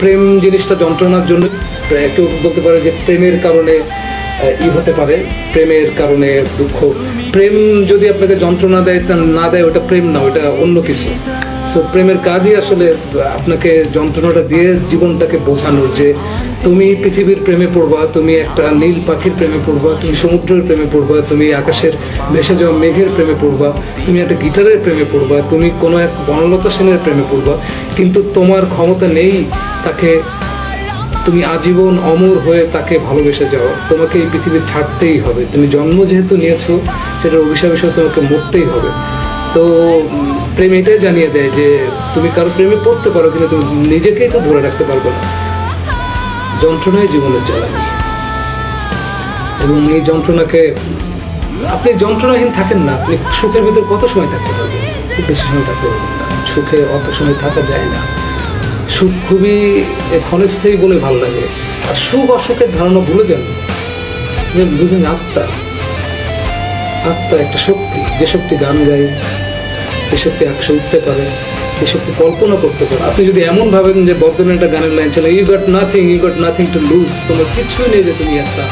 প্রেম জিনিসটা যন্ত্রণার জন্য কেউ বলতে পারে যে প্রেমের কারণে ই হতে পারে, প্রেমের কারণে দুঃখ। প্রেম যদি আপনাকে যন্ত্রণা দেয় না দেয়, ওটা প্রেম না, ওটা অন্য কিছু। প্রেমের কাজই আসলে আপনাকে যন্ত্রণাটা দিয়ে জীবনটাকে বোঝানোর যে তুমি পৃথিবীর প্রেমে পড়বা, তুমি একটা নীল পাখির প্রেমে পড়বা, তুমি সমুদ্রের প্রেমে পড়বা, তুমি আকাশের ভেসে যাওয়া মেঘের প্রেমে পড়বা, তুমি একটা গিটারের প্রেমে পড়বা, তুমি কোনো এক বনলতা সেনের প্রেমে পড়বা, কিন্তু তোমার ক্ষমতা নেই তাকে, তুমি আজীবন অমর হয়ে তাকে ভালোবেসে যাও। তোমাকে এই পৃথিবী ছাড়তেই হবে। তুমি জন্ম যেহেতু নিয়েছো, সেটার অভিশাপ তোমাকে মরতেই হবে। তো প্রেম এটাই জানিয়ে দেয় যে তুমি কারও প্রেমে পড়তে পারো, কিন্তু তুমি নিজেকেই তো ধরে রাখতে পারবে না। যন্ত্রণাই জীবনের জ্বালানি এবং এই যন্ত্রণাকে, আপনি যন্ত্রণাহীন থাকেন না, আপনি সুখের ভিতর কত সময় থাকতে পারবেন? খুব বেশি সময় থাকতে পারবেন না। সুখে অত সময় থাকা যায় না। সুখ খুবই ক্ষণস্থায়ী বলে ভালো লাগে। আর সুখ অসুখের ধারণা ভুলে যান। বুঝেন, আত্মা আত্মা একটা শক্তি। যে শক্তি গান গায় যে শক্তি আকাশে উঠতে পারে, এই শক্তি কল্পনা করতে পারে। আপনি যদি এমন ভাবেন যে বর্ধমান একটা গানের লাইন ছিল you got nothing you got nothing to lose তোমার কিছুই নেই যে তুমি একটা